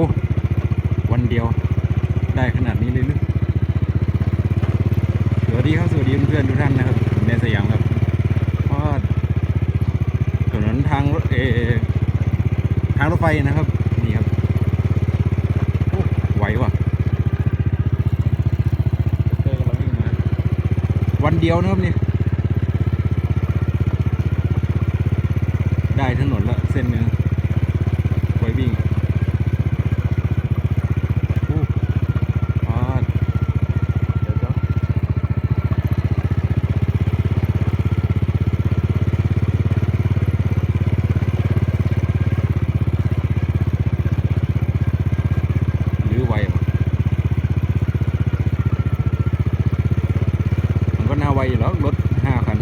อ้วันเดียวได้ขนาดนี้เลยหรือสวัสดีครับสวัสดีเพื่อนทุกท่านนะครับผมในสยามครับก็ถนนทางรถเอทางรถไฟนะครับนี่ครับโอ้ไหวว่ะเตอร์กำลังวิ่งมาวันเดียวนะครับนี่ได้ถนนละเส้นหนึ่งไว้วิ่งโอ้อ่าเดี๋ยวเดี๋ยวหรือไวปะมันก็น่าไวอยู่แล้วรถห้าคัน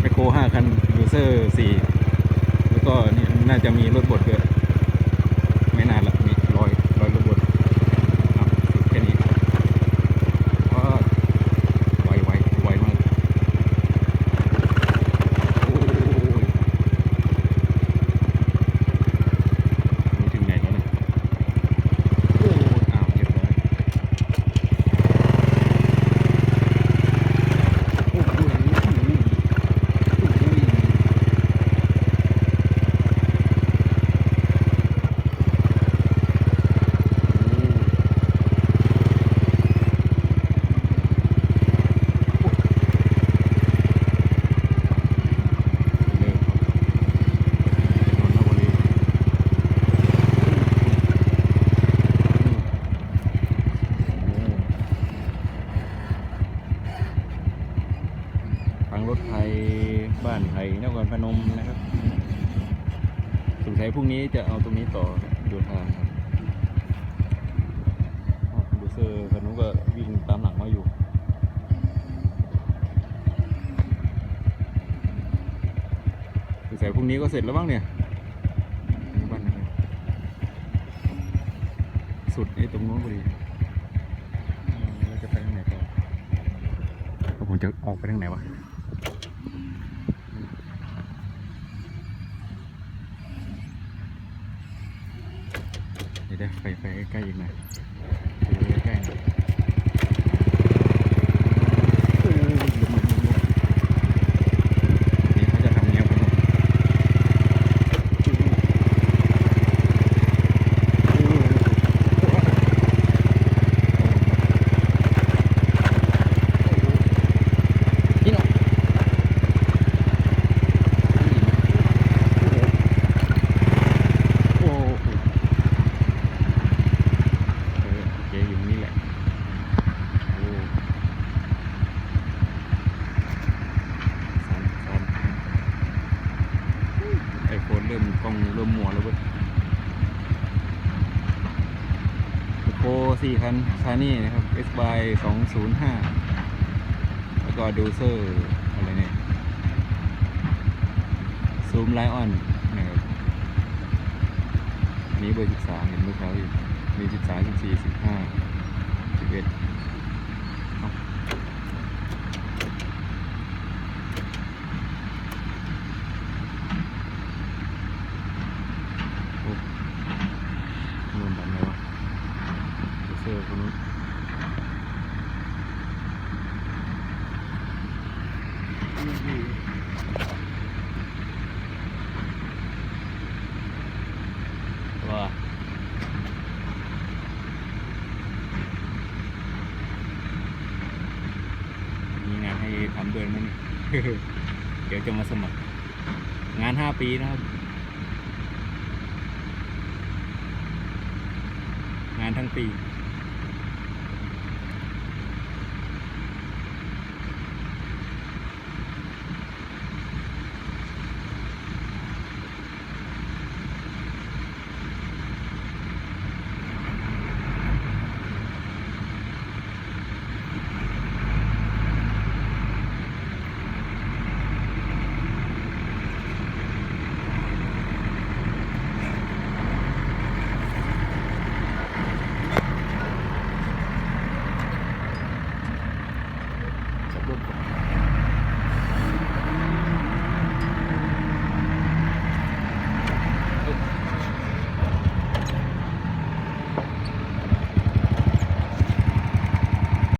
แมคโครห้าคันยูเซอร์สี่แล้วก็นี่น่าจะมีรถบดด้วยไม่นานละมีรอยรอยรถบดอะสุดแค่นี้ก็ไวไวไวมากโอ้ยนี่ถึงไหนแล้วเนี่ยโอ้ยอ้าวเรียบร้อยโอ้โหโอ้โหโอ้โห เริ่มครับนนทบุรีทางรถไทย บ้านไทยนครพนมนะครับสงสัยพรุ่งนี้จะเอาตรงนี้ต่อดูทางครับดูเซอร์คนนู้นก็วิ่งตามหลังมาอยู่สงสัยพรุ่งนี้ก็เสร็จแล้วบ้างเนี่ยบ้านสุดไอ้ตรงนู้นพอดีแล้วจะไปทางไหนต่อแล้วผมจะออกไปทางไหนวะ เดี๋ยวได้ไปไปใกล้อีกหน่อยไปใกล้หน่อยโอ้ยลงมาลงมานี่เขาจะทำเนี้ยบถนน นี่เนาะโอ้โหเออโอเคอยู่นี่แหละโอ้สันสันไอโฟน เริ่มกล้องเริ่มมัวแล้วเว้ยโปรสี่คันชานี่นะครับ S by สองศูนย์ห้าแล้วก็ดูเซอร์อะไรเนี่ยซูมไลออนนะครับอันนี้เบอร์สิบสามเห็นเมื่อเช้าอยู่มีสิบสามสิบสี่สิบห้าสิบเอ็ดโอ้นู่นทำไงวะดูเซอร์คนนู้น ว่ามีงานให้ทำด้วยมั้ยเนี่ยเดี๋ยวจะมาสมัคร งานห้าปีนะครับ งานทั้งปี